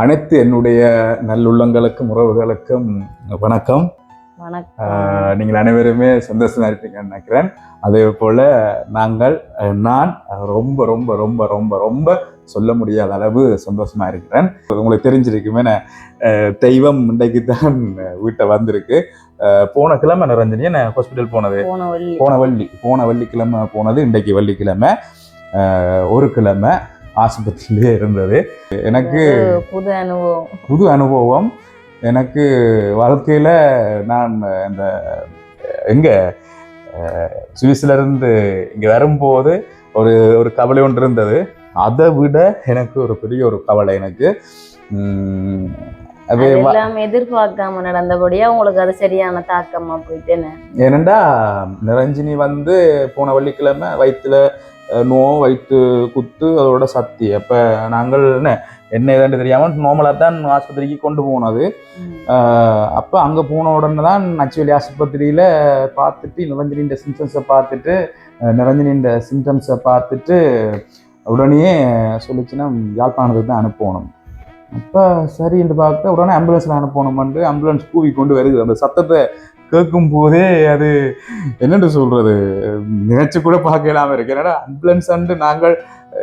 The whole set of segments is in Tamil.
அனைத்து என்னுடைய நல்லுள்ளங்களுக்கும் உறவுகளுக்கும் வணக்கம். நீங்கள் அனைவருமே சந்தோஷமா இருப்பீங்கன்னு நினைக்கிறேன். அதே போல நாங்கள் நான் ரொம்ப ரொம்ப ரொம்ப ரொம்ப ரொம்ப சொல்ல முடியாத அளவு சந்தோஷமா இருக்கிறேன். உங்களுக்கு தெரிஞ்சிருக்குமே தெய்வம் இன்றைக்கு தான் வீட்டை வந்திருக்கு. போன கிழமை நிரஞ்சனி நான் ஹாஸ்பிட்டல் போனது. போன வள்ளி. போன வள்ளி வெள்ளிக்கிழமை போனது இன்றைக்கு வெள்ளிக்கிழமை. ஒரு கிழமை. ஆஸ்பத்திரியிலே இருந்தது. எனக்கு புது அனுபவம். புது அனுபவம். எனக்கு வாழ்க்கையில நான் இந்த எங்க அஹ், சுவிஸ்ல இருந்து இங்க வரும்போது ஒரு ஒரு கவலை ஒன்று இருந்தது. அதை விட எனக்கு ஒரு பெரிய ஒரு கவலை எனக்கு. உம், அது வ- அதெல்லாம் எதிர்பார்க்காம நடந்தபடியா உங்களுக்கு அது சரியான தாக்கமா போயிட்டேன்னு? ஏனண்டா நிரஞ்சினி வந்து போன வெள்ளிக்கிழமை வயிற்றுல நோ வயிற்று குத்து அதோட சக்தி அப்போ நாங்கள் என்ன என்ன ஏதாண்டு தெரியாமல் நார்மலாக தான் ஆஸ்பத்திரிக்கு கொண்டு போனது. அப்போ அங்கே போன உடனே தான் நச்சுவலி ஆஸ்பத்திரியில் பார்த்துட்டு நிரஞ்சனின்ற சிம்டம்ஸை பார்த்துட்டு அஹ், நிரஞ்சனின்ற சிம்டம்ஸை பார்த்துட்டு உடனே சொல்லிச்சுன்னா யாழ்ப்பாணத்துக்கு தான் அனுப்பணும். அப்போ சரின்னு பார்க்க உடனே ஆம்புலன்ஸில் அனுப்பணுமென்று ஆம்புலன்ஸ் கூவி கொண்டு வருது அந்த சத்தத்தை கேட்கும் போதே அது என்னென்று சொல்றது? நினைச்சு கூட பார்க்கலாம இருக்கு. என்னடா ஆம்புலன்ஸ் வந்து நாங்கள்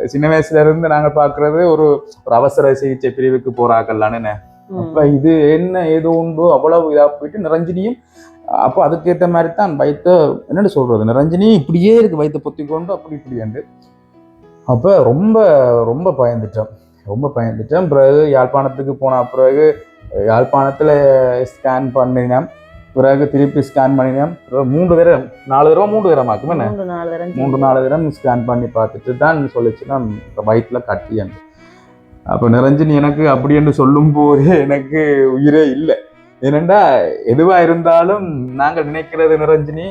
சின்ன வயசுல இருந்து நாங்கள் பார்க்கறது ஒரு ஒரு அவசர சிகிச்சை பிரிவுக்கு போறாக்கல்லான்னு அப்ப இது என்ன ஏதோ உண்டோ அவ்வளவு இதா போயிட்டு நிரஞ்சனியும் அப்போ அதுக்கேற்ற மாதிரி தான் வயிற்ற என்னன்னு சொல்றது? நிரஞ்சனி இப்படியே இருக்கு வயிற்ற பொத்தி கொண்டு அப்படி இப்படி என்று அப்ப ரொம்ப ரொம்ப பயந்துட்டேன் ரொம்ப பயந்துட்டேன் பிறகு யாழ்ப்பாணத்துக்கு போன பிறகு யாழ்ப்பாணத்துல ஸ்கேன் பண்ணினேன் பிறகு திருப்பி ஸ்கேன் பண்ணினேன். மூன்று தடவை நாலு தடவை மூன்று தடவை ஆக்குமே என்ன? மூன்று நாலு தரம் ஸ்கேன் பண்ணி பார்த்துட்டு தான் சொல்லிச்சுன்னா வயிற்றுல கட்டியன்று அப்போ நிரஞ்சன் எனக்கு அப்படி என்று சொல்லும் போதே எனக்கு உயிரே இல்லை. ஏனண்டா எதுவா இருந்தாலும் நாங்கள் நினைக்கிறது நிரஞ்சினி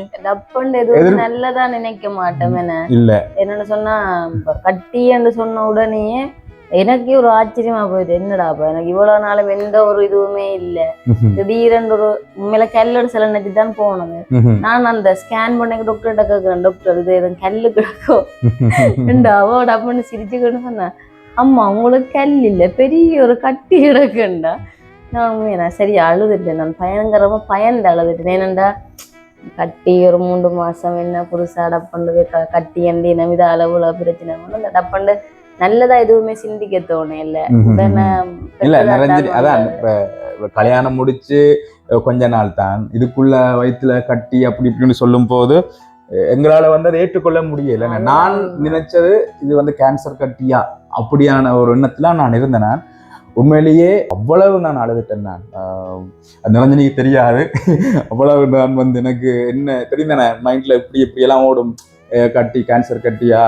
நல்லதா நினைக்க மாட்டோம் என்ன? இல்ல. என்னன்னு சொன்னா கட்டி என்று சொன்ன உடனேயே எனக்கே ஒரு ஆச்சரியமா போயிட்டு என்னடா அப்ப எனக்கு இவ்வளவு நாளும் எந்த ஒரு இதுவுமே இல்ல. திடீரென்று ஒரு உண்மையில கல்லோட சில நினைச்சு தான் போனது நான் அந்த ஸ்கேன் பண்ண டாக்டர்கிட்ட கேட்கிறேன் டாக்டர் இது எதுவும் கல்லு கிடக்கும் ரெண்டு அவோட அப்படின்னு சிரிச்சுக்கிட்டு சொன்னேன். அம்மா உங்களுக்கு கல் இல்ல பெரிய ஒரு கட்டி கிடக்குண்டா. நான் உண்மையா நான் சரி அழுதுட்டேன். நான் பயங்கரமா பயந்து அழுதுட்டேன். ஏனண்டா கட்டி ஒரு மூன்று மாசம் என்ன புதுசா டப்பண்டு கட்டி அண்டி நமித அளவுல பிரச்சனை அந்த டப்பண்டு நல்லதா எதுவுமே சிந்திக்க தோணும் இல்ல இல்ல தான் அதான். இப்ப கல்யாணம் முடிச்சு கொஞ்ச நாள் தான். இதுக்குள்ள வயிற்றுல கட்டி அப்படி இப்படின்னு சொல்லும் போது எங்களால வந்து அதை ஏற்றுக்கொள்ள முடியல. நான். நினைச்சது இது வந்து கேன்சர் கட்டியா அப்படியான ஒரு எண்ணத்துல நான் இருந்தேன் நான். உண்மையிலேயே அவ்வளவு நான் அழுதுட்டேன் நான். நிரஞ்சனிக்கு தெரியாது. அவ்வளவு நான் வந்து எனக்கு என்ன தெரிந்தன மைண்ட்ல இப்படி இப்படி எல்லாம் ஓடும். கட்டி கேன்சர் கட்டியா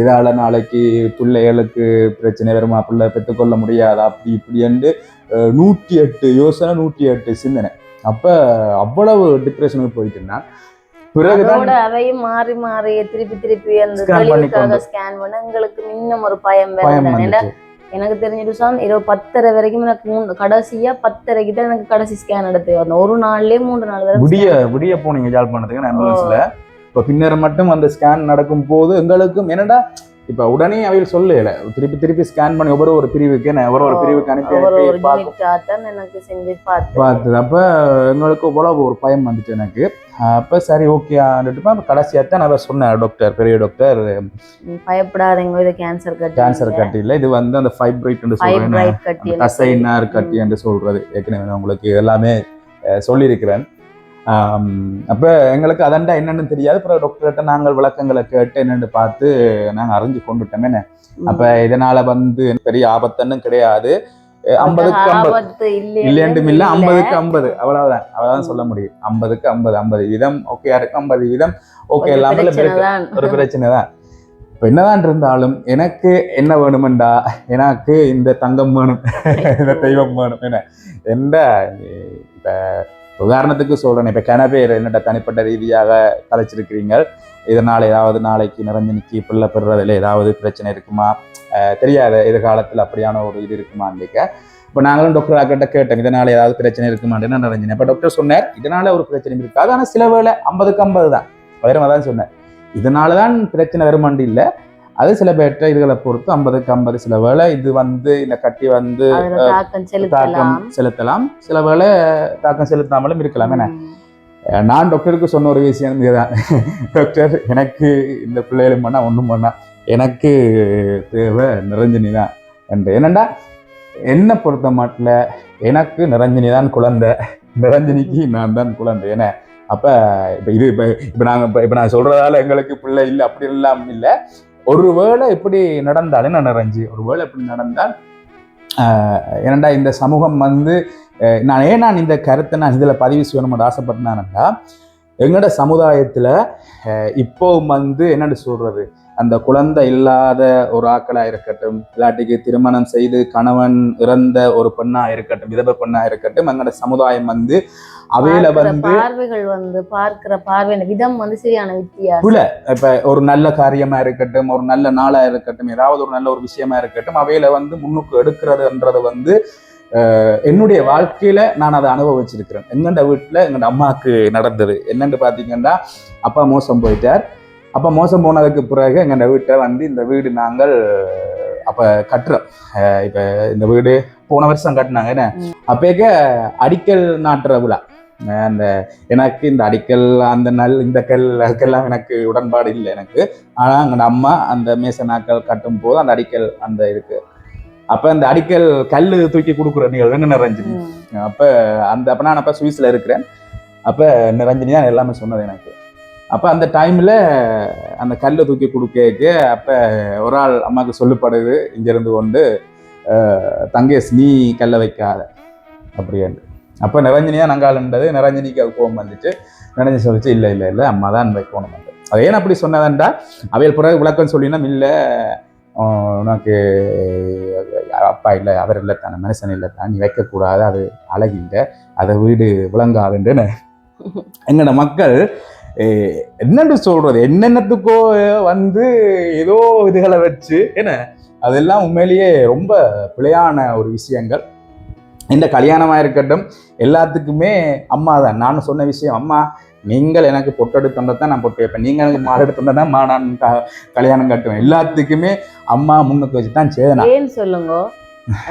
இதால நாளைக்கு பிள்ளைகளுக்கு பிரச்சனை வருமா? பிள்ளை பெற்றுக்கொள்ள முடியாதா? அப்படி இப்படி என்று நூற்றி எட்டு யோசனை நூற்றி எட்டு சிந்தனை. அப்ப அவ்வளவு டிப்ரெஷனுக்கு போயிட்டு இருந்தான் பிறகுதான் மாறி மாறி திருப்பி திருப்பி அந்த தெளிவுக்காக. ஸ்கேன் பண்ண எங்களுக்கு இன்னும் ஒரு பயம் வேற எனக்கு தெரிஞ்சிட்டு சார் இரவு பத்தரை வரைக்கும் எனக்கு மூணு கடைசியா பத்தரைக்கு தான் எனக்கு கடைசி ஸ்கேன் எடுத்து வந்தோம். ஒரு நாள்லயே மூன்று நாள் விடிய. விடிய போனீங்க யாழ்ப்பாணத்துக்கு ஆம்புலன்ஸ்ல இப்ப பின்னர் மட்டும் அந்த ஸ்கேன் நடக்கும் போது எங்களுக்கும் என்னடா இப்ப உடனே அவையில் சொல்லல. திருப்பி திருப்பி ஸ்கேன் பண்ணி ஒவ்வொரு ஒரு பிரிவுக்கு என்ன ஒரு பிரிவுக்கு அனுப்பி எனக்கு செஞ்சு பார்த்தேன். பார்த்தது. அப்ப எங்களுக்கு அவ்வளவு ஒரு பயம் வந்துச்சு எனக்கு. அப்ப சரி ஓகே கடைசியா தான் நான் சொன்னேன் டாக்டர் பெரிய டாக்டர் பயப்படாதீங்க இது கேன்சர் கட்டி கேன்சர் கட்டி இல்ல இது வந்து அந்த ஃபைப்ரைட் சொல்றேன் ஃபைப்ரைட் கட்டி என்று சொல்றது. ஏற்கனவே உங்களுக்கு எல்லாமே சொல்லியிருக்கிறேன். அப்ப எங்களுக்கு அதண்டா என்னன்னு தெரியாது. அப்புறம் டாக்டர்கிட்ட நாங்கள் விளக்கங்களை கேட்டு என்னன்னு பார்த்து நாங்க அறிஞ்சு கொண்டுட்டோம். அப்ப இதனால வந்து பெரிய ஆபத்துன்னு கிடையாது. ஐம்பதுக்கு ஐம்பது இல்லையண்டும் இல்ல. ஐம்பதுக்கு ஐம்பது அவ்வளவுதான். அவ்வளவுதான் சொல்ல முடியும். ஐம்பதுக்கு ஐம்பது ஐம்பது வீதம். ஓகே இருக்கு ஐம்பது வீதம்? ஓகே இல்லாமல் ஒரு பிரச்சனை தான். இப்போ என்னதான் இருந்தாலும் எனக்கு என்ன வேணுமெண்டா? எனக்கு இந்த தங்கம் வேணும். இந்த தெய்வம் வேணும். என்ன? எந்த இப்போ உதாரணத்துக்கு சொல்றேன். இப்போ கனபேர் என்னட்ட தனிப்பட்ட ரீதியாக கலைச்சிருக்கிறீங்க இதனால் ஏதாவது நாளைக்கு நிரஞ்சனிக்கு பிள்ளை பெறுறதுல ஏதாவது பிரச்சனை இருக்குமா? தெரியாத எதிர்காலத்தில் அப்படியான ஒரு இது இருக்குமான்னு கேட்க இப்போ நாங்களும் டாக்டர் ஆக்கிட்ட கேட்டோம் இதனால ஏதாவது பிரச்சனை இருக்குமான்னு நான் நிரஞ்சனேன் இப்போ டாக்டர் சொன்னார் இதனால ஒரு பிரச்சனை இருக்காது. ஆனால் சில வேலை ஐம்பதுக்கு ஐம்பது தான். வேற தான் சொன்னேன் இதனால தான் பிரச்சனை வருமாண்டு இல்லை. அது சில பேர்ட்ட இதுகளை பொறுத்து ஐம்பதுக்கு ஐம்பது சில வேளை இது வந்து இந்த கட்டி வந்து தாக்கம் செலுத்தலாம். சில வேளை தாக்கம் செலுத்தாமலும் இருக்கலாம். என்ன. நான் டாக்டருக்கு சொன்ன ஒரு விஷயம் இதுதான். டாக்டர் எனக்கு இந்த பிள்ளைகளும் பண்ணா ஒன்றும் பண்ணா எனக்கு தேவை நிரஞ்சனி தான் என்று. என்னண்டா? என்னை பொறுத்த மாட்டில் எனக்கு நிரஞ்சனி தான் குழந்தை. நிரஞ்சனிக்கு நான் தான் குழந்தை. ஏன்னா அப்போ இப்போ இது இப்போ இப்போ நாங்கள் இப்போ இப்போ நான் சொல்கிறதால எங்களுக்கு பிள்ளை இல்லை அப்படி எல்லாம் இல்லை. ஒருவேளை இப்படி நடந்தால் என்ன நிறைஞ்சு ஒருவேளை இப்படி நடந்தால் ஆஹ், ஏனண்டா இந்த சமூகம் வந்து நான் ஏன் நான் இந்த கருத்தை நான் இதில் பதிவு செய்யணும்னு ஆசைப்பட்டேன்னா எங்களோட சமுதாயத்தில் இப்போவும் வந்து என்னென்னு சொல்கிறது அந்த குழந்தை இல்லாத ஒரு ஆக்களாக இருக்கட்டும் இல்லாட்டிக்கு திருமணம் செய்து கணவன் இறந்த ஒரு பெண்ணாக இருக்கட்டும் விதவை பெண்ணாக இருக்கட்டும் எங்களோட சமுதாயம் வந்து அவையில வந்து பார்வைகள் வந்து பார்க்கிற பார்வையின் விதம் வந்து சரியான வித்தியாசம். புல. இப்ப ஒரு நல்ல காரியமா இருக்கட்டும் ஒரு நல்ல நாளா இருக்கட்டும் ஏதாவது ஒரு நல்ல ஒரு விஷயமா இருக்கட்டும் அவையில வந்து முன்னுக்கு எடுக்கிறதுன்றது வந்து என்னுடைய வாழ்க்கையில நான் அதை அனுபவிச்சிருக்கிறேன். எங்கண்ட வீட்டுல எங்கட அம்மாவுக்கு நடந்தது. என்னன்னு பாத்தீங்கன்னா அப்பா மோசம் போயிட்டார். அப்பா மோசம் போனதுக்கு பிறகு எங்கண்ட வீட்டை வந்து இந்த வீடு நாங்கள் அப்ப கட்டுறோம். இப்ப இந்த வீடு போன வருஷம் கட்டினாங்க என்ன. அப்பேக்க அடிக்கல் நாட்டுற விழா. அந்த எனக்கு இந்த அடிக்கல் அந்த நல் இந்த கல் அதுக்கெல்லாம் எனக்கு உடன்பாடு இல்லை எனக்கு. ஆனா எங்க அம்மா அந்த மேசனாக்கள் கட்டும் போது அந்த அடிக்கல் அந்த இருக்கு அப்ப அந்த அடிக்கல் கல் தூக்கி கொடுக்குற என்ன நிரஞ்சனி ம். அப்ப அந்த அப்ப நான் அப்ப சுவிஸ்ல இருக்கிறேன். அப்ப நிரஞ்சனி தான் எல்லாமே சொன்னது எனக்கு. அப்ப அந்த டைம்ல அந்த கல்லை தூக்கி கொடுக்க அப்ப ஒரு ஆள் அம்மாவுக்கு சொல்லப்படுது இங்க இருந்து கொண்டு தங்கேஷ் நீ கல்லை வைக்காத. அப்படின்னு அப்போ நிரஞ்சனியாக நங்காளுன்றது நிரஞ்சனிக்கு அது கோபம் வந்துச்சு. நிரஞ்சனி சொல்லிச்சு இல்லை இல்லை இல்லை அம்மா தான் வைக்கணும் அது ஏன் அப்படி சொன்னதென்றா அவையல் பிறகு விளக்கம் சொல்லினா இல்லை உனக்கு அப்பா இல்லை அவர் இல்லை தானே மனுஷன் இல்லை தான் நீ வைக்கக்கூடாது அது அழகு அதை வீடு விளங்காதுன்னு எங்களோட மக்கள் என்னென்று சொல்கிறது சொல்றது? என்னென்னத்துக்கோ வந்து ஏதோ இதுகளை வச்சு என்ன அதெல்லாம் உண்மையிலேயே ரொம்ப பிழையான ஒரு விஷயங்கள். இந்த கல்யாணமாக இருக்கட்டும் எல்லாத்துக்குமே அம்மா தான். நான் சொன்ன விஷயம் அம்மா நீங்கள் எனக்கு பொட்டெடுத்து தான் நான் பொட்டு வைப்பேன். நீங்கள் எனக்கு மாடு எடுத்து தான் மா நான் க- கல்யாணம் கட்டுவேன். எல்லாத்துக்குமே அம்மா முன்னுக்கு வச்சு தான் செய்யணும் ஏன்னு சொல்லுங்க?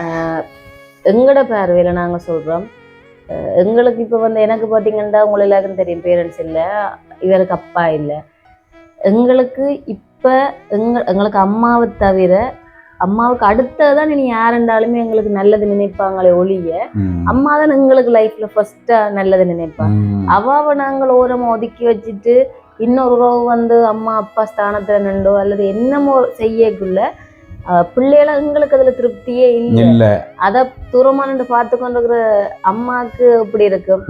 ஆஹ் எங்கட பார்வையில நாங்க சொல்றோம் எங்களுக்கு இப்ப வந்து எனக்கு பார்த்தீங்கன்னா உங்களை எல்லாருக்கும் தெரியும் பேரண்ட்ஸ் இல்ல இவருக்கு அப்பா இல்ல. எங்களுக்கு இப்ப எங்க எங்களுக்கு அம்மாவை தவிர அம்மாவுக்கு அடுத்ததான் இனி யாருண்டாலுமே எங்களுக்கு நல்லது நினைப்பாங்களே ஒழிய அம்மா தான் எங்களுக்கு லைஃப்ல ஃபர்ஸ்டா நல்லது நினைப்பாங்க அவாவை நாங்கள் ஓரமா ஒதுக்கி வச்சுட்டு இன்னொரு உறவு வந்து அம்மா அப்பா ஸ்தானத்துல நின்றோ அல்லது என்னமோ செய்யக்குள்ள பிள்ளைகள எங்களுக்கு அதுல திருப்தியே இல்லை. அத தூரமா நின்று பார்த்து கொண்டிருக்கிற அம்மாக்கு எப்படி இருக்கும்.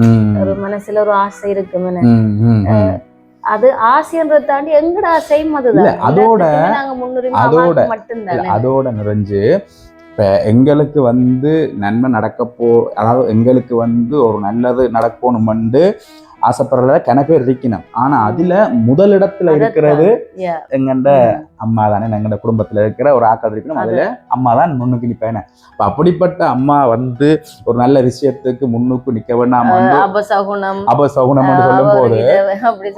ஒரு மனசுல ஒரு ஆசை இருக்கும். அது ஆசைன்றதை தாண்டி எங்கட ஆசையும் அதுதான். அதோட- அதோட- அதோட நிறைஞ்சு இப்ப எங்களுக்கு வந்து நன்மை நடக்க போ அதாவது எங்களுக்கு வந்து ஒரு நல்லது நடக்கணும்னு ஆசைப்படுறதுல கணக்கு இருக்கணும் ஆனா அதுல முதலிடத்துல இருக்கிறது Yeah. அம்மா தானே எங்கண்ட குடும்பத்துல இருக்கிற ஒரு ஆக்கள் இருக்கணும். அதுல அம்மா தான் முன்னுக்கு நிப்பேன் அப்ப அப்படிப்பட்ட அம்மா வந்து ஒரு நல்ல விஷயத்துக்கு முன்னுக்கு நிக்க வேண்டாம் அபசகுணம். அபசகுணம் சொல்லும் போது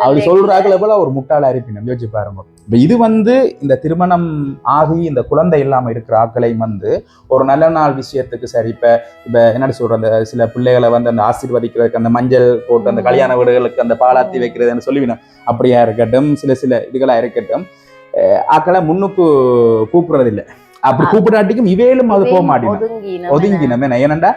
அப்படி சொல்றாங்களே போல ஒரு முட்டாளா இருப்பீங்க யோசிச்சு பாருங்க. இப்ப இது வந்து இந்த திருமணம் ஆகி இந்த குழந்தை இல்லாம இருக்கிற ஆட்களையும் வந்து ஒரு நல்ல நாள் விஷயத்துக்கு சரி இப்ப இப்ப என்ன சொல்ற அந்த சில பிள்ளைகளை வந்து அந்த ஆசீர்வதிக்கிறதுக்கு அந்த மஞ்சள் போட்டு அந்த. கல்யாண வீடுகளுக்கு அந்த பாலாத்தி வைக்கிறதுன்னு சொல்லுவினோம். அப்படியா இருக்கட்டும் சில சில இதுகளா இருக்கட்டும். ஆக்களை முன்னுக்கு கூப்பிடுறது இல்ல அப்படி கூப்பிடாட்டிக்கும் இவேலும் அது போக மாட்டேன் ஒதுங்கி நம்ம ஒதுங்கி நம்ம என்ன ஏனண்டா?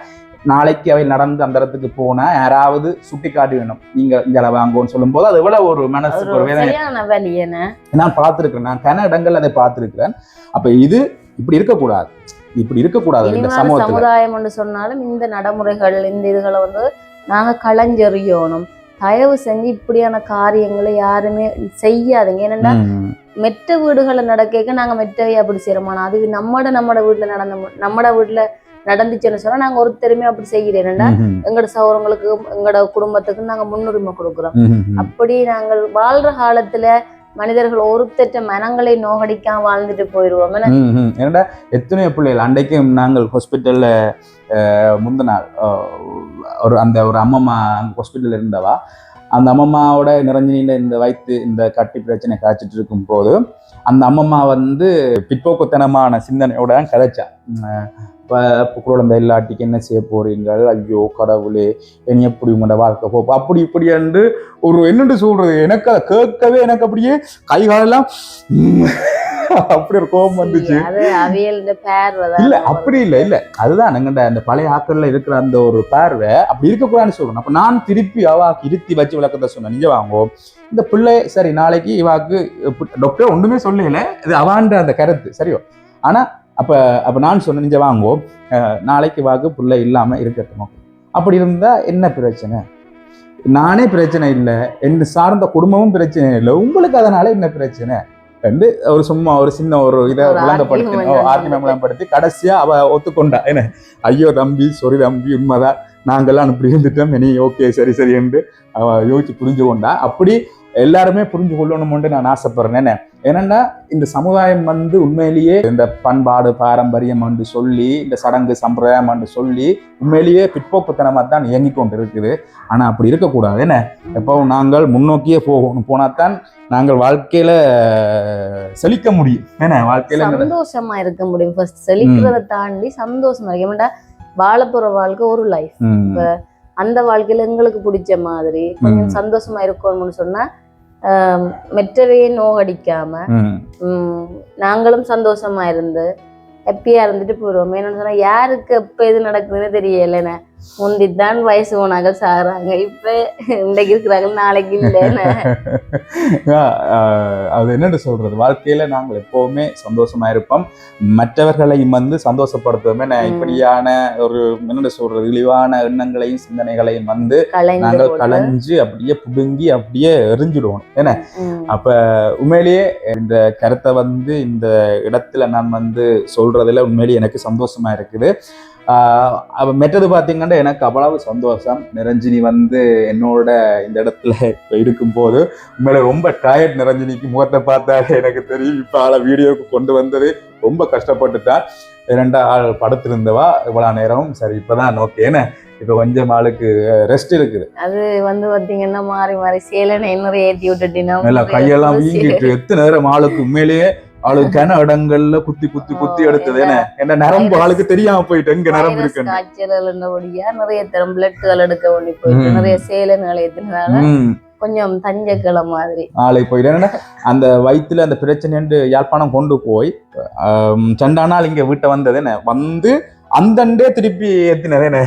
நாளைக்கு அவை நடந்து அந்த இடத்துக்கு போனா யாராவது சுட்டி காட்டி வேணும். நீங்க இங்க வாங்கோன்னு சொல்லும் போது அது எவ்வளவு ஒரு மனசுக்கு ஒரு வேதனை. நான் பார்த்திருக்கிறேன். நான் கன இடங்கள் அதை பார்த்திருக்கிறேன். அப்ப இது இப்படி இருக்கக்கூடாது. இப்படி இருக்கக்கூடாது இந்த சமூகத்துல. சமுதாயம் என்று சொன்னாலும் இந்த நடைமுறைகள் இந்த இதுகளை வந்து நாங்க களஞ்செறியணும். தயவு செஞ்சு இப்படியான காரியங்களை யாருமே செய்யாதீங்க. ஏன்னா மெட்ட வீடுகளை நடக்க நாங்க மெட்டவே அப்படி செய்யறோம் அது நம்மட நம்மட வீட்டுல நடந்த நம்மட வீட்டுல நடந்துச்சுன்னு சொன்னா நாங்க ஒருத்தருமே அப்படி செய்கிறேன்டா ம், ம், எங்கட சௌரங்களுக்கு எங்கட குடும்பத்துக்கு நாங்க முன்னுரிமை கொடுக்குறோம். அப்படி நாங்கள் வாழ்ற காலத்துல மனிதர்கள் ஒருத்தட்ட மனங்களை நோகடிக்காம வாழ்ந்துட்டு போயிடுவோம் ஏன்னா. ஏன்டா எத்தனையோ பிள்ளைகள் அன்றைக்கும் நாங்கள் ஹாஸ்பிட்டல்ல முந்தின ஒரு அந்த ஒரு அம்மம்மா அங்க ஹாஸ்பிட்டல்ல இருந்தவா? அந்த அம்மம்மாவோட நிரஞ்சனியில இந்த வயிற்று இந்த கட்டி பிரச்சனை காய்ச்சிட்டு இருக்கும் போது அந்த அம்மம்மா வந்து பிற்போக்குத்தனமான சிந்தனையோட தான் கதைச்சா. குழந்தை இல்லாட்டிக்கு என்ன செய்ய போறீங்க ஐயோ கடவுளே இனி எப்படி உங்களோட வாழ்க்கை போ அப்படி இப்படி என்று ஒரு என்னென்று சொல்றது? எனக்கு அதை கேட்கவே எனக்கு அப்படியே கை காலெல்லாம் அப்படி ஒரு கோபம் வந்துச்சு. இல்ல அப்படி இல்ல இல்ல. அதுதான் எங்கண்ட அந்த பழைய ஆக்கள்ல இருக்கிற அந்த ஒரு பார்வை. அப்படி இருக்கக்கூடாதுன்னு சொல்லணும் அப்ப நான் திருப்பி அவாக்கு இருத்தி வச்சு விளக்கத்தை சொன்னேன். நீங்க வாங்கோ. இந்த பிள்ளை சரி நாளைக்கு இவாக்கு டாக்டர் ஒண்ணுமே சொல்லல. இது அவான்ற அந்த கருத்து சரியோ? ஆனா அப்ப அப்ப நான் சொன்னேன் நீங்க வாங்கோ. நாளைக்கு இவாக்கு பிள்ளை இல்லாம இருக்கட்டும். அப்படி இருந்தா என்ன பிரச்சனை? நானே பிரச்சனை இல்லை. என்று சார்ந்த குடும்பமும் பிரச்சனை இல்லை. உங்களுக்கு அதனால என்ன பிரச்சனை? என்று ஒரு சும்மா ஒரு சின்ன ஒரு இதை விளங்கப்படுத்தி விளங்கப்படுத்தி கடைசியா அவ ஒத்துக்கொண்டா. என்ன? ஐயோ தம்பி சொரி தம்பி உண்மைதான். நாங்கெல்லாம் இப்படி இருந்துட்டோம். இனி ஓகே சரி சரி என்று அவ யோசிச்சு புரிஞ்சு கொண்டா. அப்படி எல்லாருமே புரிஞ்சு கொள்ளணும்னு நான் ஆசைப்படுறேன். என்ன ஏனென்னா இந்த சமுதாயம் வந்து உண்மையிலேயே இந்த பண்பாடு பாரம்பரியம் என்று சொல்லி இந்த சடங்கு சம்பிரதாயம் என்று சொல்லி உண்மையிலேயே பிற்போக்குத்தனமா தான் இயங்கி கொண்டு இருக்குது ஆனா அப்படி இருக்கக்கூடாது என்ன? எப்பவும் நாங்கள் முன்னோக்கியே போகணும். போனாதான் நாங்கள் வாழ்க்கையில செழிக்க முடியும். என்ன? வாழ்க்கையில சந்தோஷமா இருக்க முடியும். ஃபர்ஸ்ட் செழிக்கிறத தாண்டி சந்தோஷமா இருக்க. ஏன்டா வாழப்போற வாழ்க்கை ஒரு லைஃப் அந்த வாழ்க்கையில எங்களுக்கு பிடிச்ச மாதிரி கொஞ்சம். சந்தோஷமா இருக்கணும்னு சொன்னா மெற்றவையே நோகடிக்காம நாங்களும் சந்தோஷமா இருந்து ஹாப்பியா இருந்துட்டு போயிடுவோம் என்னன்னு சொன்னா யாருக்கு எப்ப எது நடக்குதுன்னு தெரியலண்ணே முந்தித்தான் வயசு போனாங்க சாகுறாங்க. இப்ப இன்றைக்கு இருக்கிறாங்க நாளைக்கு இல்லைன்னு. அது என்னன்னு சொல்றது? வாழ்க்கையில நாங்கள் எப்பவுமே சந்தோஷமா இருப்போம். மற்றவர்களையும் வந்து சந்தோஷப்படுத்துவோமே நான். இப்படியான ஒரு என்னென்ன சொல்றது? இழிவான எண்ணங்களையும் சிந்தனைகளையும் வந்து நாங்கள். களைஞ்சு அப்படியே புடுங்கி அப்படியே எரிஞ்சிடுவோம். என்ன? ம். உண்மையிலேயே இந்த கருத்தை வந்து இந்த இடத்துல நான் வந்து சொல்றதுல உண்மையிலேயே எனக்கு சந்தோஷமா இருக்குது. மெட்டது பார்த்தீங்கன்னா எனக்கு அவ்வளவு சந்தோஷம். நிரஞ்சினி வந்து என்னோட இந்த இடத்துல இப்போ இருக்கும்போது உண்மையில ரொம்ப டயர்ட் நிரஞ்சினிக்கு முகத்தை பார்த்தாலே எனக்கு தெரியும். இப்போ ஆளை வீடியோவுக்கு கொண்டு வந்தது ரொம்ப கஷ்டப்பட்டுட்டா. இரண்டா ஆள் படுத்திருந்தவா இவ்வளோ நேரம் சரி இப்போதான் ஓகேன்னு இப்போ கொஞ்சம் ஆளுக்கு ரெஸ்ட் இருக்குது. அது வந்து பாத்தீங்கன்னா மாறி மாறி சேலனை நிறைய ஏற்றி விட்டுட்டினா கையெல்லாம் வீங்கிட்டு எத்தனை நேரம் ஆளுக்கு உண்மையிலேயே ஆளுக்கு கன இடங்கள்ல குத்தி குத்தி குத்தி எடுத்தது. என்ன? என்ன நரம்பு ஆளுக்கு தெரியாம போயிட்டு எங்க நரம்பு இருக்குன்னு. காய்ச்சல்ன்றபடியா நிறைய தரம் பிளட்டுகள் எடுக்க வேண்டி போயிட்டு. நிறைய ஏற்றினால ம், கொஞ்சம் தஞ்சக்கிழ மாதிரி. ஆளை போயிட்டு அந்த வயித்துல அந்த பிரச்சனைன்னு யாழ்ப்பாணம் கொண்டு போய் சண்டானால் இங்க வீட்டை வந்தது என்ன? வந்து அந்தண்டே திருப்பி என்ன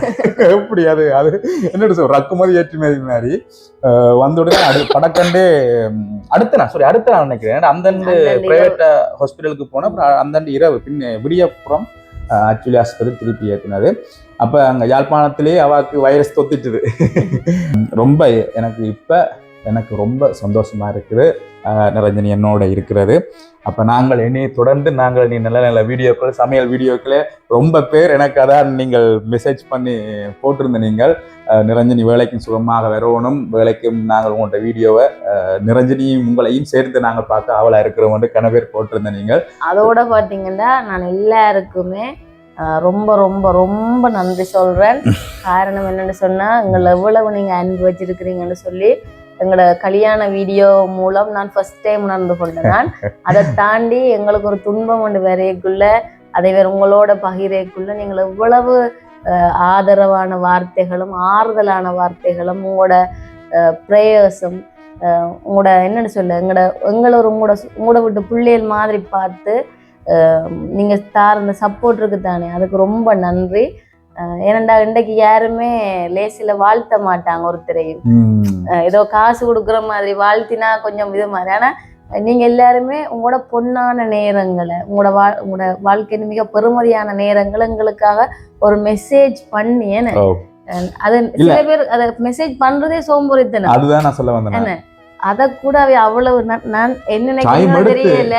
எப்படி அது? அது என்னட்டு சொல் ரக்குமதி ஏற்றுமதி மாதிரி. வந்த உடனே அடு படக்கண்டே அடுத்த நாள் சாரி அடுத்த நாள் நினைக்கிறேன். அந்தண்டு பிரைவேட் ஹாஸ்பிட்டலுக்கு போனோம் அப்புறம் அந்தாண்டு இரவு பின்ன விடியப்புறம் ஆக்சுவலி ஆஸ்பத்திரி திருப்பி ஏற்றினது அப்போ அங்கே யாழ்ப்பாணத்திலேயே அவாக்கு வைரஸ் தொத்திட்டுது. ரொம்ப எனக்கு இப்போ எனக்கு ரொம்ப சந்தோஷமா இருக்குது. நிரஞ்சனி என்னோட இருக்கிறது. அப்போ நாங்கள் இனி தொடர்ந்து நாங்கள் நீ நல்ல நல்ல வீடியோக்கள் சமையல் வீடியோக்களே ரொம்ப பேர் எனக்கு அதான் நீங்கள் மெசேஜ் பண்ணி போட்டிருந்த நீங்கள். நிரஞ்சனி வேலைக்கும் சுகமாக வரணும். வேலைக்கும் நாங்கள் உங்கள்கிட்ட வீடியோவை நிரஞ்சனியும் உங்களையும் சேர்த்து நாங்கள் பார்க்க ஆவலாக இருக்கிறோம் கன பேர் போட்டிருந்த நீங்கள். அதோட பாத்தீங்கன்னா நான் எல்லாருக்குமே ரொம்ப ரொம்ப ரொம்ப நன்றி சொல்றேன். காரணம் என்னன்னு சொன்னா எங்களை எவ்வளவு நீங்க அன்பு வச்சிருக்கிறீங்கன்னு சொல்லி எங்களோட கல்யாண வீடியோ மூலம் நான் ஃபர்ஸ்ட் டைம் உணர்ந்து கொண்டேன் நான் அதை தாண்டி எங்களுக்கு ஒரு துன்பம் ஒன்று வரையக்குள்ள அதை வேற உங்களோட பகிரக்குள்ள நீங்கள் எவ்வளவு ஆதரவான வார்த்தைகளும் ஆறுதலான வார்த்தைகளும் உங்களோட ப்ரேயர்ஸும் உங்களோட என்னன்னு சொல்ல எங்களோட எங்களை ஒரு உங்களோட உங்களோட விட்டு பிள்ளைகள் மாதிரி பார்த்து நீங்கள் தார் இந்த சப்போர்ட் இருக்கு தானே. அதுக்கு ரொம்ப நன்றி. ஏனண்டா இன்றைக்கு யாருமே லேசில வாழ்த்த மாட்டாங்க ஒருத்தரையும் ஏதோ காசு கொடுக்குற மாதிரி வாழ்த்தினா கொஞ்சம் இது மாதிரி. ஆனா நீங்க எல்லாருமே உங்களோட பொன்னான நேரங்களை உங்களோட வா உங்களோட வாழ்க்கையின் மிக பெருமதியான நேரங்களை எங்களுக்காக ஒரு மெசேஜ் பண்ணி என்ன ஓ, அது. சில பேர் அதை மெசேஜ் பண்றதே சோம்பேறித்தனம். அதுதான் நான் சொல்ல வந்தேன். அத கூட அவ அவ்வளவு நான்- என்ன எடுத்து. தெரியல.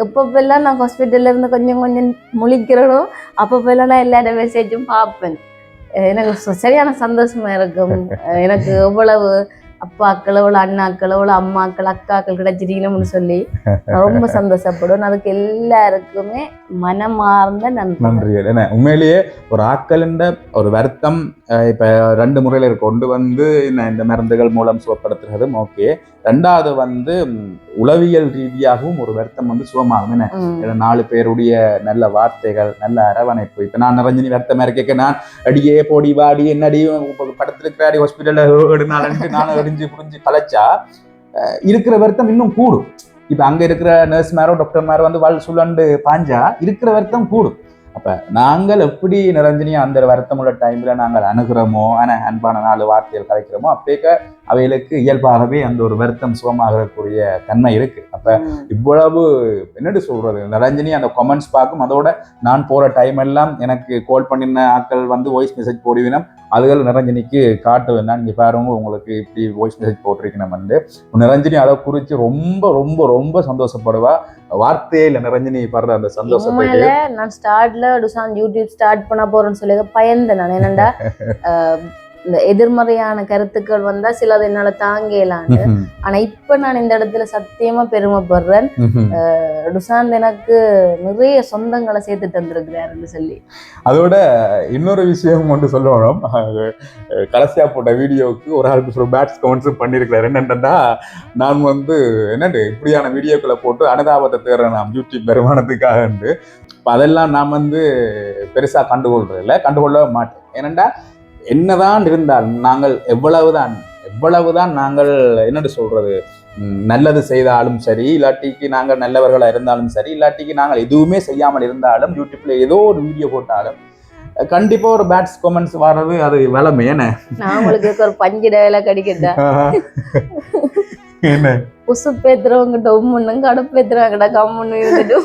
எப்பப்பெல்லாம் நான் ஹாஸ்பிட்டல்ல இருந்து கொஞ்சம் கொஞ்சம் முழிக்கிறனோ அப்பப்பெல்லாம் நான் எல்லாரோட மெசேஜும் பார்ப்பேன். எனக்கு சரியான சந்தோஷமா இருக்கும். எனக்கு எவ்வளவு அப்பாக்கள் எவ்வளவு அண்ணாக்கள் எவ்வளவு அம்மாக்கள் அக்காக்கள் கிடைச்சிட்டீங்கன்னு சொல்லி ரொம்ப சந்தோஷப்படுவேன். அதுக்கு எல்லாருக்குமே மனமார்ந்த நன்றி. நன்றி என்ன உண்மையிலேயே ஒரு ஆக்கலின்ற ஒரு வருத்தம் இப்ப ரெண்டு முறையில கொண்டு வந்து இந்த- மருந்துகள் மூலம் சுகப்படுத்துறதும் ஓகே ரெண்டாவது வந்து உளவியல் ரீதியாகவும் ஒரு வருத்தம் வந்து சுகமாகும். என்ன? நாலு பேருடைய நல்ல வார்த்தைகள் நல்ல அரவணைப்பு. இப்ப நான் ரஞ்சினி வருத்தமா இருக்கேன். நான் அடியே போடி வாடி என்னடி படத்துல இருக்கிறாடி ஹாஸ்பிட்டல்ல எடுனாலன்ட்டு புரிஞ்சு புரிஞ்சு கலைச்சா அஹ், இருக்கிற வருத்தம் இன்னும் கூடும். இப்போ அங்க இருக்கிற நர்ஸ் மேரோ டாக்டர் மேரோ வந்து வாழ் சுழண்டு பாஞ்சா இருக்கிற வருத்தம் கூடும். அப்ப நாங்கள் எப்படி நிரஞ்சனியா அந்த வருத்தமுள்ள டைம்ல நாங்கள் அணுகிறோமோ ஆனா அன்பான நாலு வார்த்தைகள் கலைக்கிறோமோ அப்பேக்க அவைகளுக்கு இயல்பாகவே அந்த ஒரு வருத்தம் சுகமாகக்கூடிய தன்மை இருக்கு. அப்ப. இவ்வளவு என்னட்டு சொல்றது? நிரஞ்சனி அந்த கமெண்ட்ஸ் பார்க்கும் அதோட நான் போற டைம் எல்லாம் எனக்கு கால் பண்ணின ஆட்கள் வந்து வாய்ஸ் மெசேஜ் போடுவினம் அதுகள் நிரஞ்சனிக்கு காட்டுவேன் நான் இங்க பாருங்க உங்களுக்கு இப்படி வாய்ஸ் மெசேஜ் போட்டிருக்கணும் வந்து. நிரஞ்சனி அதை குறித்து ரொம்ப ரொம்ப ரொம்ப சந்தோஷப்படுவா. வார்த்தையே இல்லை நிரஞ்சனி படுற அந்த உண்மையில நான் ஸ்டார்ட்ல டுசான் யூடியூப் ஸ்டார்ட் பண்ண போறேன்னு சொல்லி பயந்தேன் நான். என்னண்டா இந்த எதிர்மறையான கருத்துக்கள் வந்தா சிலது என்னால தாங்கலான்னு. ஆனா இப்ப நான் இந்த இடத்துல சத்தியமா பெருமைப்படுறேன். டுசாந்த் எனக்கு நிறைய சொந்தங்களை சேர்த்து தந்திருக்கிறாருன்னு சொல்லி. அதோட இன்னொரு விஷயம் ஒன்று சொல்லணும். அஹ் கடைசியா போட்ட வீடியோவுக்கு ஒரு ஆளுக்கு சொல்ல பேட்ஸ் கமெண்ட்ஸ் பண்ணியிருக்கிறாரு. என்னென்னா நான் வந்து என்னண்டு இப்படியான வீடியோக்களை போட்டு அனுதாபத்தை தேடுறேன் நாம் யூடியூப் வருமானத்துக்காக அதெல்லாம் நான் வந்து பெருசாக கண்டுகொள்றது இல்லை கண்டுகொள்ள மாட்டேன். ஏனெண்டா என்னதான் இருந்தால் நாங்கள் எவ்வளவுதான் எவ்வளவுதான் நாங்கள் என்னட்டு சொல்றது? நல்லது செய்தாலும் சரி இல்லாட்டிக்கு நாங்கள் நல்லவர்களா இருந்தாலும் சரி இல்லாட்டிக்கு நாங்கள் எதுவுமே செய்யாமல் இருந்தாலும் யூடியூப்ல ஏதோ ஒரு வீடியோ போட்டாலும் கண்டிப்பா ஒரு பேட்ஸ் கமெண்ட்ஸ் வர்றது அது வளமை என்ன? உங்களுக்கு ஒரு பஞ்சு டயலாக் அடிக்கிட்டேன் என்ன? உசுப்பேத்துறவங்கிட்ட உம்முன்னும் கடுப்பேத்துறவங்கிட்ட கம்முன்னு இருந்துட்டு.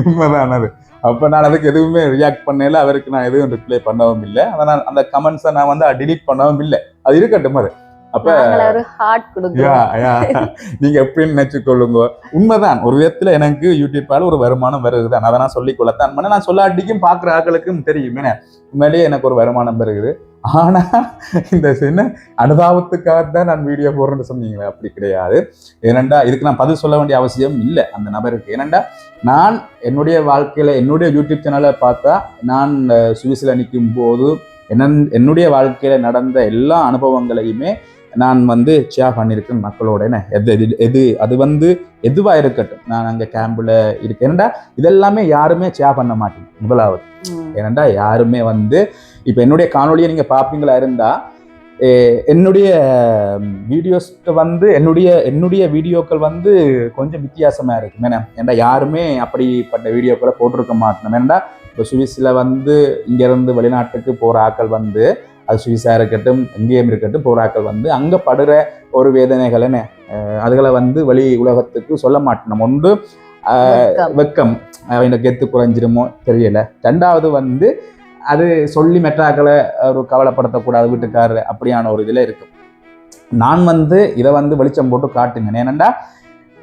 உண்மைதான் அது. அப்ப நான் அதுக்கு எதுவுமே ரியாக்ட் பண்ணல அவருக்கு நான் எதுவும் ரிப்ளை பண்ணவும் இல்லை. அதனால் அந்த கமெண்ட்ஸை நான் வந்து delete பண்ணவும் இல்லை. அது இருக்கட்டும் அது அப்ப நீங்க எப்படின்னு நினைச்சுக்கொள்ளுங்க. உண்மைதான். ஒரு விதத்துல எனக்கு யூடியூப்பால ஒரு வருமானம் வருதுதான் அதை நான் சொல்லிக் கொள்ளத்தான் பண்ண நான் சொல்லாட்டிக்கும் பாக்குற ஆட்களுக்கும் தெரியும் உண்மையிலேயே எனக்கு ஒரு வருமானம் வருகுது. ஆனா இந்த என்ன அனுதாபத்துக்காக தான் நான் வீடியோ போடுறேன்னு சொன்னீங்களே அப்படி கிடையாது. ஏனண்டா இதுக்கு நான் பதில் சொல்ல வேண்டிய அவசியம் இல்லை அந்த நபருக்கு. ஏனண்டா நான் என்னுடைய வாழ்க்கையில என்னுடைய யூடியூப் சேனலை பார்த்தா நான் சுவிஸ்ல நிற்கும் போது என்ன என்னுடைய வாழ்க்கையில நடந்த எல்லா அனுபவங்களையுமே நான் வந்து ஷேர் பண்ணியிருக்கேன் மக்களோட. என்ன எது எது எது அது வந்து எதுவா இருக்கட்டும். நான் அங்க கேம்பில் இருக்கேன். ஏனண்டா இதெல்லாமே யாருமே ஷேர் பண்ண மாட்டேன் முதலாவது. ஏனண்டா யாருமே வந்து இப்போ என்னுடைய காணொலியை நீங்க பார்ப்பீங்களா இருந்தா eh, என்னுடைய வீடியோஸ்க்கு வந்து என்னுடைய என்னுடைய வீடியோக்கள் வந்து கொஞ்சம் வித்தியாசமா இருக்கும் ஏன்னா ஏன்டா யாருமே அப்படிப்பட்ட வீடியோக்களை போட்டிருக்க மாட்டோம். ஏன்டா இப்போ சுவிஸில் வந்து இங்கேருந்து வெளிநாட்டுக்கு போகிற ஆட்கள் வந்து அது சுவிஸாக இருக்கட்டும் எங்கேயும் இருக்கட்டும் போகிற ஆட்கள் வந்து அங்கே படுற ஒரு வேதனைகள் என்ன? அஹ் அதுகளை வந்து வெளி உலகத்துக்கு சொல்ல மாட்டோம். ஒன்று. வெக்கம். அவங்க கெத்து குறைஞ்சிருமோ தெரியல. ரெண்டாவது வந்து அது சொல்லி மெட்ராக்களை ஒரு கவலைப்படுத்தக்கூடாது வீட்டுக்காரர் அப்படியான ஒரு இதில் இருக்கு. நான் வந்து இதை வந்து வெளிச்சம் போட்டு காட்டுங்க ஏனண்டா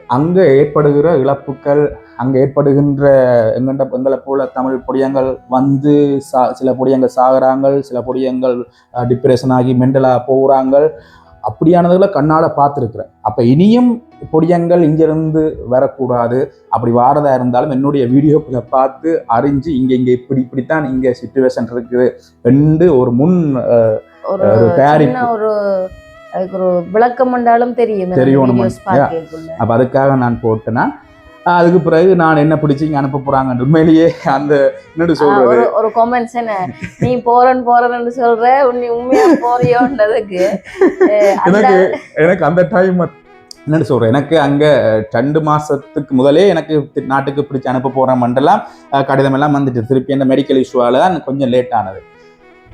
அங்கே ஏற்படுகிற இழப்புக்கள் அங்கே ஏற்படுகின்ற எங்கண்ட எங்களை போல தமிழ் பொடியங்கள் வந்து சா சில பொடியங்கள் சாகுறாங்க சில பொடியங்கள் டிப்ரெஷன் ஆகி மென்டலாக போகிறாங்க அப்படியானதுகளை கண்ணால் பார்த்துருக்குறேன். அப்போ இனியும் பொடியங்கள் இங்கிருந்து வரக்கூடாது. அப்படி வாரதா இருந்தாலும் என்னுடைய வீடியோக்களை பார்த்து அறிஞ்சு இங்கே இங்கே இப்படி இப்படித்தான் இங்கே சுச்சுவேஷன் இருக்குது ரெண்டு ஒரு முன் ஒரு தயாரிப்பு. ஒரு அதுக்கு ஒரு விளக்கம் பண்ணாலும் தெரியும் தெரியும் அப்போ அதுக்காக நான் போட்டேன்னா அதுக்கு பிறகு நான் என்ன பிடிச்சி இங்கே அனுப்ப போகிறாங்க உண்மையிலேயே அந்த என்னடு சொல்றது. ஒரு கமெண்ட்ஸ் என்ன? நீ போறேன்னு போறேன்னு சொல்ற நீ உண்மையா போறியோன்றதுக்கு. எனக்கு எனக்கு அந்த டைம் என்னன்னு சொல்றேன். எனக்கு அங்க ரெண்டு மாசத்துக்கு முதலே எனக்கு நாட்டுக்கு பிடிச்சி அனுப்ப போறேன் மண்டலாம் கடிதம் எல்லாம் வந்துட்டு திருப்பி அந்த மெடிக்கல் இஷ்யூவால தான் கொஞ்சம் லேட் ஆனது.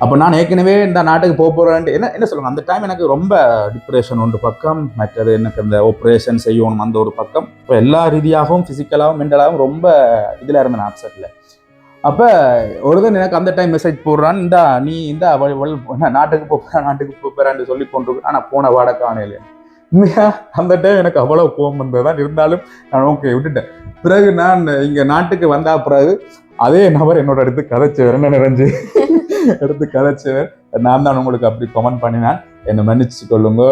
அப்போ நான் ஏற்கனவே இந்த நாட்டுக்கு போக போறேன் என்ன என்ன சொல்லுங்க அந்த டைம் எனக்கு ரொம்ப டிப்ரெஷன் ஒன்று பக்கம் மற்றது எனக்கு அந்த ஆப்ரேஷன் செய்யணும் அந்த ஒரு பக்கம். இப்போ எல்லா ரீதியாகவும் ஃபிசிக்கலாகவும் மென்டலாகவும் ரொம்ப இதில் இருந்தேன் நான் அப்செட்டில் அப்போ ஒரு தான் எனக்கு அந்த டைம் மெசேஜ் போடுறான் இந்தா நீ இந்த நாட்டுக்கு போக நாட்டுக்கு போகிறான்னு சொல்லி கொண்டு ஆனால் போன வாடகை காணையில அந்த டைம் எனக்கு அவ்வளோ கோவம் வந்ததுதான். இருந்தாலும் நான் ஓகே விட்டுட்டேன். பிறகு நான் இங்க நாட்டுக்கு வந்தா பிறகு அதே நபர் என்னோட எடுத்து கதைச்சவர். என்ன நிறைஞ்சு எடுத்து கதைச்சவர். நான் தான் உங்களுக்கு அப்படி கமெண்ட் பண்ணினேன். என்னை மன்னிச்சு கொள்ளுங்க.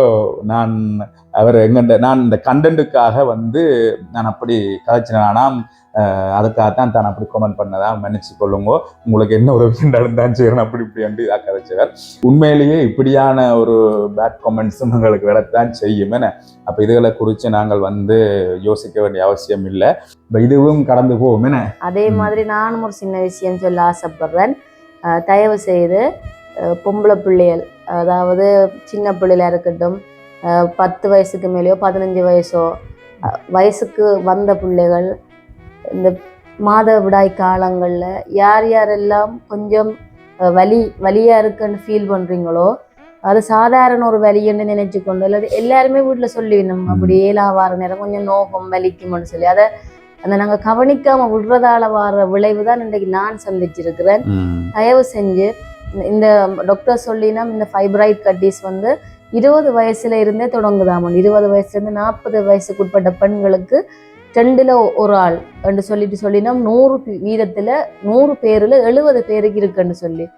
நான் அவர் எங்கண்ட நான் இந்த கண்டென்ட்டுக்காக வந்து நான் அப்படி கதைச்சினேன். ஆனால் அதுக்காகத்தான் தான் அப்படி கமெண்ட் பண்ணதா மன்னிச்சு கொள்ளுங்க. உங்களுக்கு என்ன உதவி தான் செய்யணும் அப்படி இப்படி வந்து இதாக கதைச்சவர். உண்மையிலேயே இப்படியான ஒரு பேட் கமெண்ட்ஸும் உங்களுக்கு வரத்தான் செய்யும் என்ன அப்போ இதுகளை குறித்து நாங்கள் வந்து யோசிக்க வேண்டிய அவசியம் இல்லை. இப்போ இதுவும் கடந்து போகும் என்ன அதே. மாதிரி நானும் ஒரு சின்ன விஷயம் சொல்ல ஆசைப்படுறேன். தயவு செய்து பொம்பளை பிள்ளைகள் அதாவது சின்ன பிள்ளைகளா இருக்கட்டும் பத்து வயசுக்கு மேலேயோ பதினஞ்சு வயசோ வயசுக்கு வந்த பிள்ளைகள் இந்த மாதவிடாய் காலங்களில் யார் யாரெல்லாம் கொஞ்சம் வலி வலியாக இருக்குன்னு ஃபீல் பண்ணுறீங்களோ அது சாதாரண ஒரு வலின்னு நினைச்சு கொண்டு அல்லது எல்லாருமே வீட்டில் சொல்லிடணும். அப்படி ஏழா வார நேரம் கொஞ்சம் நோகம் வலிக்கும்னு சொல்லி அதை அந்த நாங்கள் கவனிக்காம விடுறதால வர விளைவு தான் இன்றைக்கு நான் சந்திச்சிருக்கிறேன் தயவு செஞ்சு இந்த- டாக்டர் சொல்லினா இந்த ஃபைப்ராய்ட் கட்டிஸ் வந்து இருபது வயசுல இருந்தே தொடங்குதாமன் இருபது வயசுல இருந்து நாற்பது வயசுக்கு உட்பட்ட பெண்களுக்கு ரெண்டுல ஒரு ஆள் என்று சொல்லிட்டு சொல்லினா நூறு வீதத்துல நூறு பேர்ல எழுபது பேருக்கு இருக்குன்னு சொல்லி.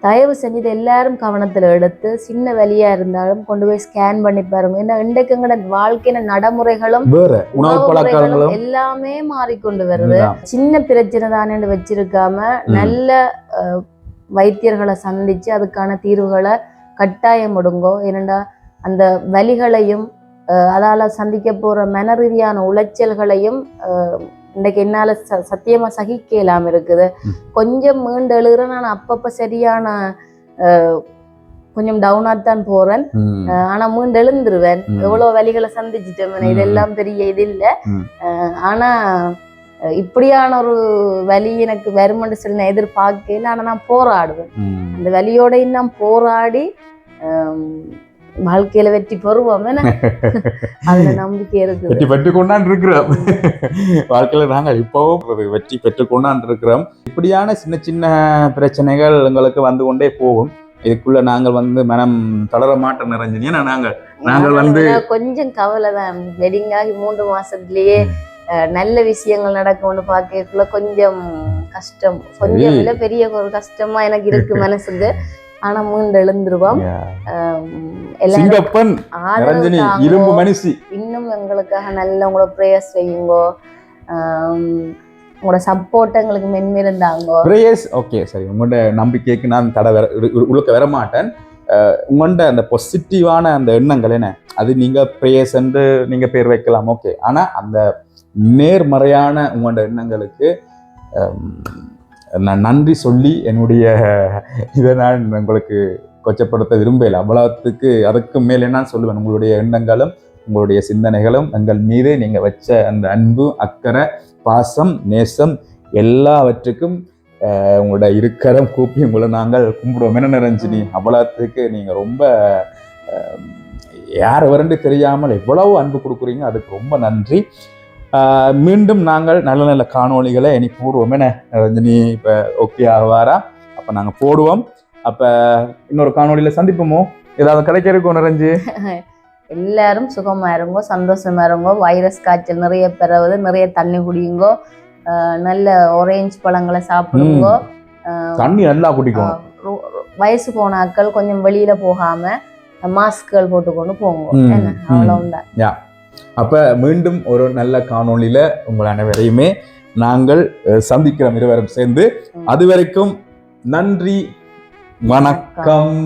தயவு செஞ்சு இதை எல்லாரும் கவனத்துல எடுத்து சின்ன வலியா இருந்தாலும் கொண்டு போய் ஸ்கேன் பண்ணி பாருங்க. ஏன்னா இன்றைக்கு எங்கட வாழ்க்கையின நடைமுறைகளும் வேற உணவு உணவு பழக்கங்களும் முறைகளும் எல்லாமே மாறிக்கொண்டு வருது. சின்ன பிரச்சனை தானேன்னு வச்சிருக்காம நல்ல வைத்தியர்களை சந்திச்சு அதுக்கான தீர்வுகளை கட்டாயம் முடுங்கோ ஏனெண்டா அந்த வலிகளையும் அதால சந்திக்க போற மன ரீதியான உளைச்சல்களையும் இன்றைக்கு என்னால ச சத்தியமா சகிக்க இல்லாம இருக்குது. கொஞ்சம் மீண்டு எழுகிறேன் நான் அப்பப்ப சரியான கொஞ்சம் டவுனாக தான் போறேன் ம். அஹ், ஆனா மீண்டு எழுந்துருவேன் ம். எவ்வளவு வலிகளை சந்திச்சுட்டேன். இதெல்லாம் பெரிய இது இல்ல ம். இப்படியான ஒரு வலி எனக்கு வருமென்று சொல்லி நான் எதிர்பார்க்கல ஆனா நான் போராடுவேன். அந்த வலியோடையும் நான் போராடி வாழ்க்கையில வெற்றி பெறுவோம் அதுல நம்பிக்கை இருக்குது. வெற்றி பெற்று கொண்டாண்டு இருக்கிறோம். வாழ்க்கையில நாங்கள் இப்பவும் வெற்றி பெற்று கொண்டாண்டு இருக்கிறோம். இப்படியான சின்ன சின்ன பிரச்சனைகள் எங்களுக்கு வந்து கொண்டே போகும். இதுக்குள்ள நாங்கள் வந்து மனம் தளர மாட்டோம் நிறைஞ்சு ஏன்னா நாங்கள் நாங்கள் வந்து- கொஞ்சம் கவலை தான் வெட்டிங் ஆகி மூன்று மாசத்துலயே நல்ல விஷயங்கள் நடக்கும்னு பார்க்கக்குள்ள கொஞ்சம் கஷ்டம். கொஞ்சம். இல்ல பெரிய ஒரு கஷ்டமா எனக்கு இருக்கு மனசுக்கு. ஆனா மீண்டு எழுந்துருவோம். எல்லாரும் இன்னும் எங்களுக்காக நல்ல உங்களோட ப்ரேயர்ஸ் செய்யுங்கோ உங்களோட சப்போர்ட் எங்களுக்கு மென்மேலும் தாங்கோ பிரேயர்ஸ் ஓகே சரி. உங்களோட நம்பிக்கைக்கு நான் தடை வர உழுக்க வர மாட்டேன் உங்களோட அந்த பொசிட்டிவான அந்த எண்ணங்கள் என்ன? அது நீங்க பிரேயர்ஸ் என்று நீங்க பேர் வைக்கலாம். ஓகே ஆனா அந்த நேர்மறையான உங்களோட எண்ணங்களுக்கு நான் நன்றி சொல்லி என்னுடைய இதை நான் உங்களுக்கு கொச்சப்படுத்த விரும்பல அவ்வளவுக்கு அதுக்கு மேல் என்ன சொல்லுவேன். உங்களுடைய எண்ணங்களும் உங்களுடைய சிந்தனைகளும் எங்கள் மீது நீங்க வச்ச அந்த அன்பு அக்கறை பாசம் நேசம் எல்லாவற்றுக்கும் உங்களோட இருக்கரம் கூப்பி உங்களை நாங்கள் கும்பிடுவோம். என்ன நிரஞ்சினி? அவ்வளோத்துக்கு நீங்கள் ரொம்ப யார் வரண்டு தெரியாமல் எவ்வளவு அன்பு கொடுக்குறீங்க அதுக்கு ரொம்ப நன்றி. மீண்டும் நாங்கள் நல்ல நல்ல காணொளிகளை இனி போடுவோம். என்ன ரஞ்சினி இப்போ ஓகே ஆவாரா? அப்போ நாங்கள் போடுவோம். அப்போ இன்னொரு காணொளியில் சந்திப்போமோ? ஏதாவது கிடைக்கிறக்கோ நிரஞ்சு எல்லாரும் சுகமா இருங்கோ சந்தோஷமா இருங்கோ. வைரஸ் காய்ச்சல் நிறைய பெறவுது நிறைய தண்ணி குடியுங்கோ நல்ல ஆரஞ்சு பழங்களை சாப்பிடுங்கோ. தண்ணி நல்லா குடிக்கும். வயசு போன ஆட்கள் கொஞ்சம் வெளியில போகாம மாஸ்க்கள் போட்டுக்கொண்டு போங்க. அவ்வளவுதான். அப்ப மீண்டும் ஒரு நல்ல காணொளியில உங்கள் அனைவரையுமே நாங்கள் சந்திக்கிறோம் இருவரும் சேர்ந்து. அது வரைக்கும் நன்றி வணக்கம்